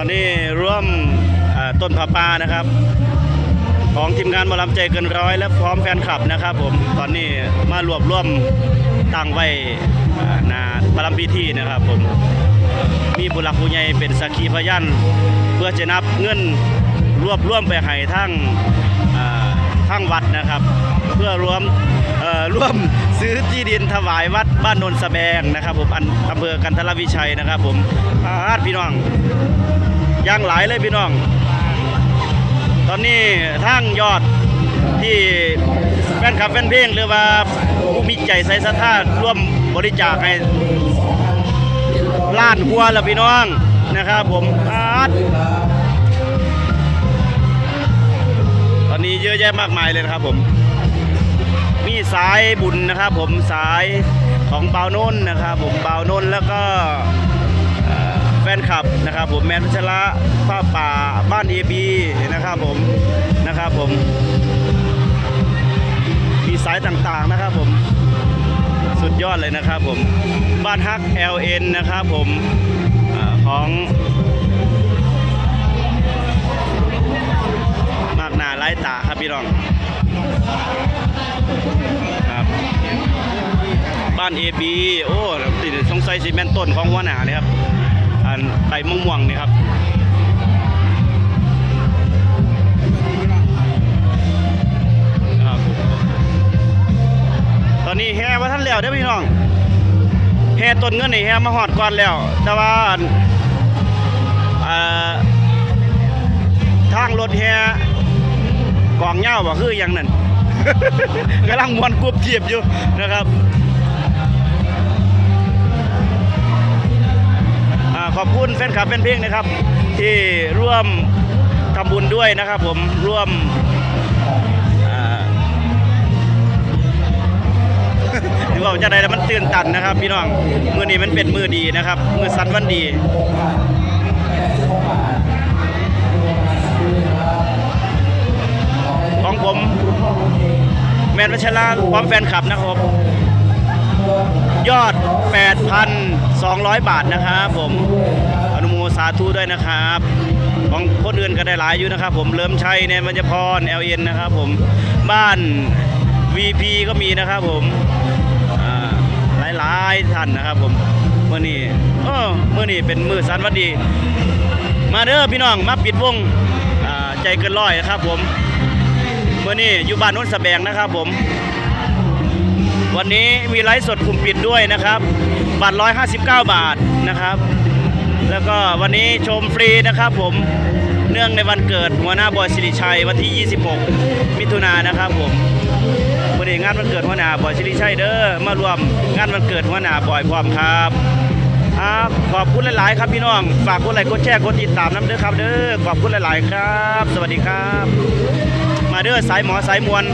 อนนี้ร่วมต้นผาป่านะครับ ของทีมงานหมอลำใจเกินร้อยและพร้อมแฟนคลับนะครับ ผมตอนนี้มารวบรวมตั้งไว้นาประลัมพิธีนะครับ ผมมีบุรักผู้ใหญ่เป็นสักขีพยานเพื่อจะนับเงินรวบรวมไปให้ทั้งทั้งวัดนะครับ เพื่อรวมร่วม ซื้อที่ดินถวายวัดบ้านโนนสะแบงนะครับ ผมอันอำเภอกันทรวิชัยนะครับ ผมอาดพี่น้องย่างหลายเลยพี่น้อง ตอนนี้ทั้งยอดที่แฟนคลับแฟนเพลงหรือว่าผู้มีใจใส่ศรัทธาร่วมบริจาคให้ล้านกว่าแล้วพี่น้องนะครับผมอาดตอนนี้เยอะแยะมากมายเลยนะครับผม มีสายบุญนะครับผมสายของเบาโนนนะครับผมเบาโนนแล้วก็แฟนคลับนะครับผมแมนพัชระป้าป่าบ้านเอบีนะครับผมนะครับผม มีสายต่างๆนะครับผมสุดยอดเลยนะครับผมบ้านฮัก LN นะครับผมอของมากหนาไร้ตาครับพี่น้อง บ้าน AB โอ้ติดสงสัยซีเมนต้นของหัวหนาเลยครับอันใบม่วงๆนี่ครับครับตอนนี้แห่ว่าท่านแล้วเด้อพี่น้องแห่ต้นเงินนี่แห่มาหอดก่อนแล้ว แต่ว่าทางรถแห่กองเหย้าบ่คืออย่างนั้นกำลังมวนกรุบเทียบอยู่นะครับ ขอบคุณแฟนคลับแฟนเพลงนะครับ ที่ร่วมทำบุญด้วยนะครับ ผมร่วมอ่าถือว่าจะได้แล้วมันตื่นตันนะครับ พี่น้องมือนี้มันเป็นมือดีนะครับ มือสันวันดีของผม แมนวัชราพร้อมแฟนคลับนะครับ ยอด 200 บาทนะครับ ผมอนุโมสาธุด้วยนะครับของคนอื่นก็ได้หลายอยู่นะครับ ผมเริ่มชัยในมัญญพร LN นนะครับผมบ้าน VP ก็มีนะครับผมอ่าหลายๆท่านนะครับ ผมเมื่อนี้เออเมื่อนี้เป็นมือสันวันดี มาเด้อพี่น้องมาปิดวงอ่าใจเกินร้อยนะครับ ผมเมื่อนี้อยู่บ้านโน้นสแบงนะครับ ผม วันนี้มีไลฟ์สดกลุ่มปิดด้วยนะครับ บัตร159 บาทนะครับ แล้วก็วันนี้ชมฟรีนะครับผมเนื่องในวันเกิดหัวหน้าบอยสิริชัยวันที่ 26 มิถุนายนนะครับผมวันนี้งานวันเกิดหัวหน้าบอยสิริชัยเด้อมารวมงานวันเกิดหัวหน้าบอยพร้อมครับขอบคุณหลาย ๆ ครับพี่น้องฝากกดไลค์กดแชร์กดติดตามน้ำเด้อครับเด้อขอบคุณหลาย ๆ ครับ สวัสดีครับ มาเด้อสายหมอสายมวล